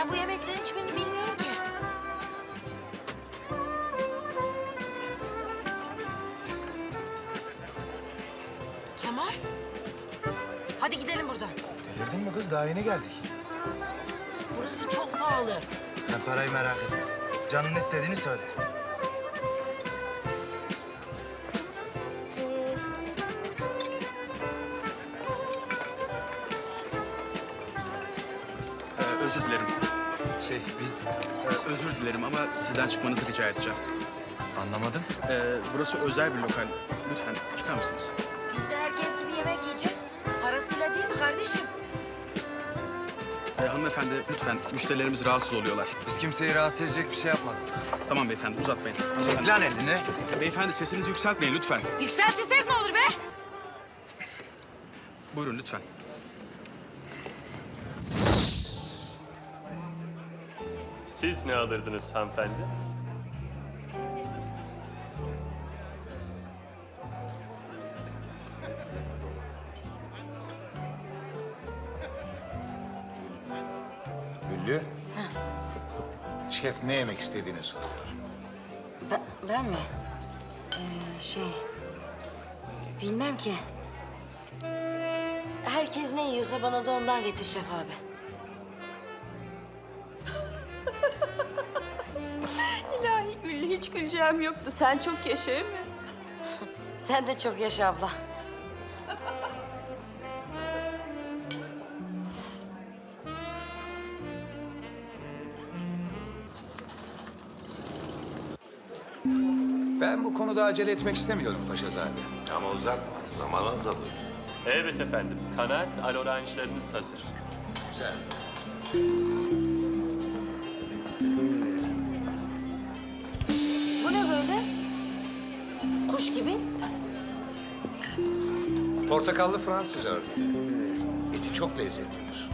Ben bu yemeklerin hiçbirini bilmiyorum ki. Kemal. Hadi gidelim buradan. Delirdin mi kız? Daha yeni geldik. Burası çok pahalı. Sen parayı merak etme. Canın istediğini söyle. Ee, özür dilerim. Şey biz... Ee, özür dilerim ama sizden çıkmanızı rica edeceğim. Anlamadım. Ee, burası özel bir lokal. Lütfen çıkar mısınız? Biz de herkes gibi yemek yiyeceğiz. Parasıyla değil mi kardeşim? Ee, hanımefendi lütfen müşterilerimiz rahatsız oluyorlar. Biz kimseyi rahatsız edecek bir şey yapmadık. Tamam beyefendi uzatmayın. Çek lan elini. Ee, Beyefendi sesinizi yükseltmeyin lütfen. Yükseltirsek ne olur be? Buyurun lütfen. Siz ne alırdınız hanımefendi? Güllü. Şef ne yemek istediğini soruyor. Ben, ben mi? Ee, şey... Bilmem ki. Herkes ne yiyorsa bana da ondan getir Şef abi. Hiç güleceğim yoktu. Sen çok yaşa mi? Sen de çok yaşa abla. Ben bu konuda acele etmek istemiyorum Paşazade. Ama uzatma, zaman azalır. Evet efendim. Kanaat aloranjlarınız hazır. Güzel. Gibi. Portakallı Fransız örneği. Eti çok lezzetlidir.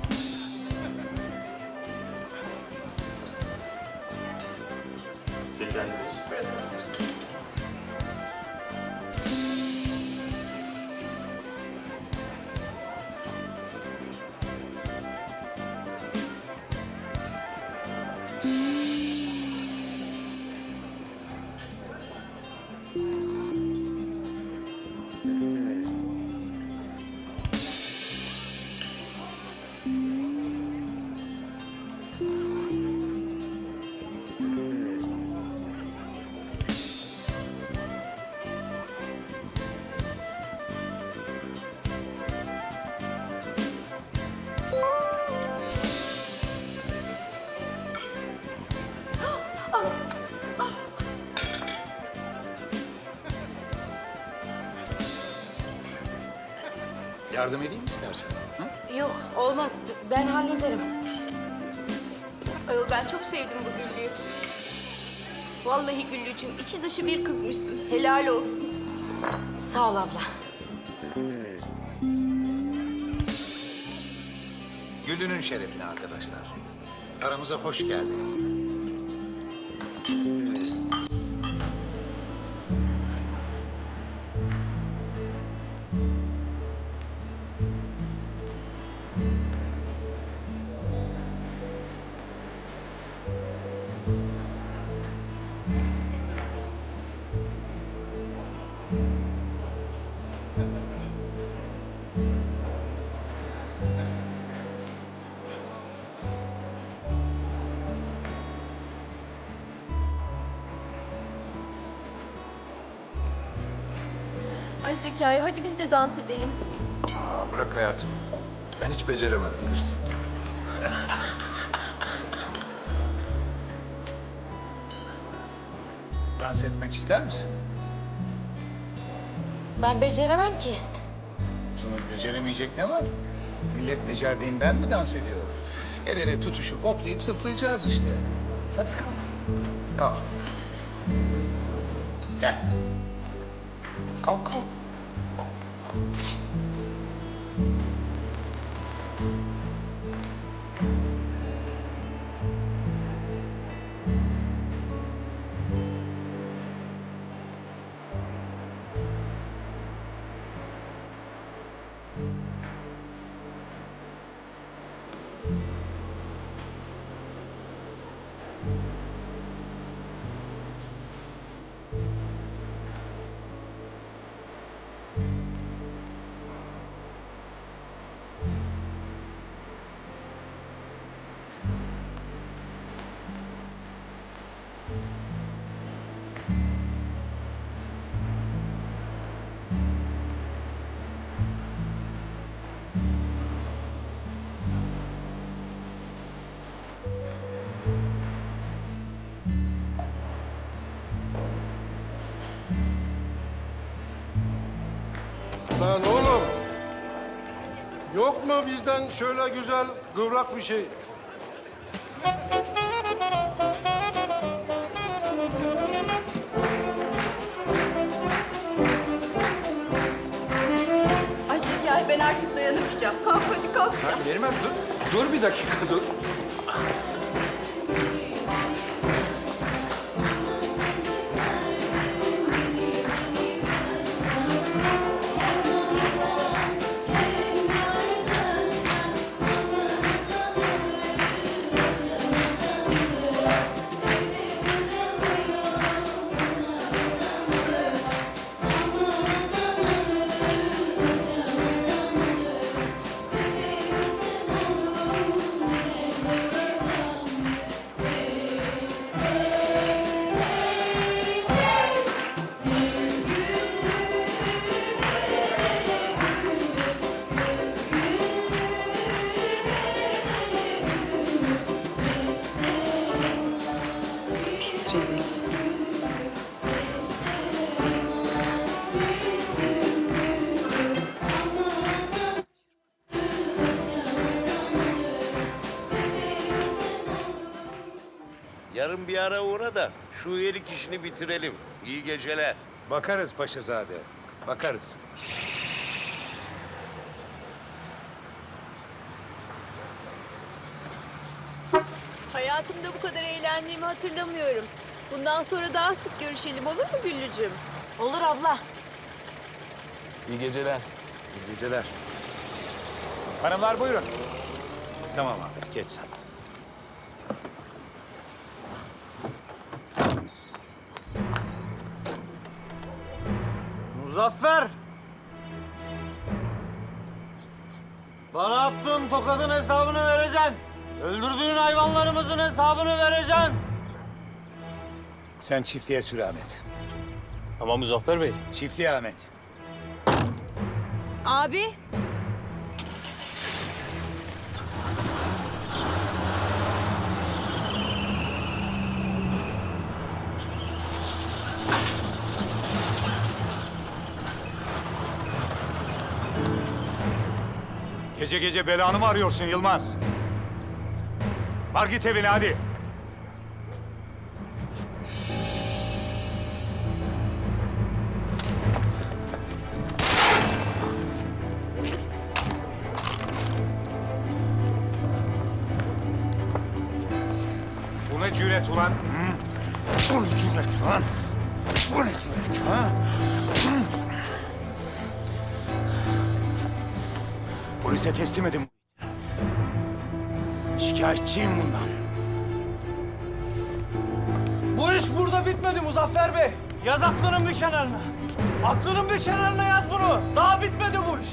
Şekerleri. Yardım edeyim istersen. Hı? Yok olmaz. Ben hallederim. Ayol ben çok sevdim bu Güllü'yü. Vallahi Güllücüğüm içi dışı bir kızmışsın. Helal olsun. Sağ ol abla. Güllü'nün şerefine arkadaşlar. Aramıza hoş geldin. Zekai hadi biz de dans edelim. Aa, bırak hayatım. Ben hiç beceremedim kız. Dans etmek ister misin? Ben beceremem ki. Bunu beceremeyecek ne var? Millet becerdiğinden mi dans ediyor? El ele tutuşup hoplayıp zıplayacağız işte. Hadi kalk. Kalk. Gel. Kalk kalk. うん。Lan oğlum. Yok mu bizden şöyle güzel kıvrak bir şey? Ay Zekai ben artık dayanamayacağım. Kalk hadi kalkacağım. Neriman dur. Dur bir dakika dur. Rezil. Yarın bir ara uğra da şu üyelik işini bitirelim. İyi geceler. Bakarız Paşazade. Bakarız. Hayatımda bu kadar eğlendiğimi hatırlamıyorum. Bundan sonra daha sık görüşelim olur mu Güllücüğüm? Olur abla. İyi geceler. İyi geceler. Hanımlar buyurun. Tamam abi geç sen. Muzaffer! Bana attığın tokadın hesabını vereceksin. Öldürdüğün hayvanlarımızın hesabını vereceksin. Sen çiftliğe sür Ahmet. Ama Muzaffer Bey. Çiftliğe Ahmet. Abi. Gece gece belanı mı arıyorsun Yılmaz? Var git evine hadi. Bu ne cüret ulan? Hı? Bu ne cüret ulan? Bu ne cüret ha? Polise teslim edin. Şikayetçiyim bundan. Bu iş burada bitmedi Muzaffer Bey. Yaz aklının bir kenarına. Aklının bir kenarına yaz bunu. Daha bitmedi bu iş.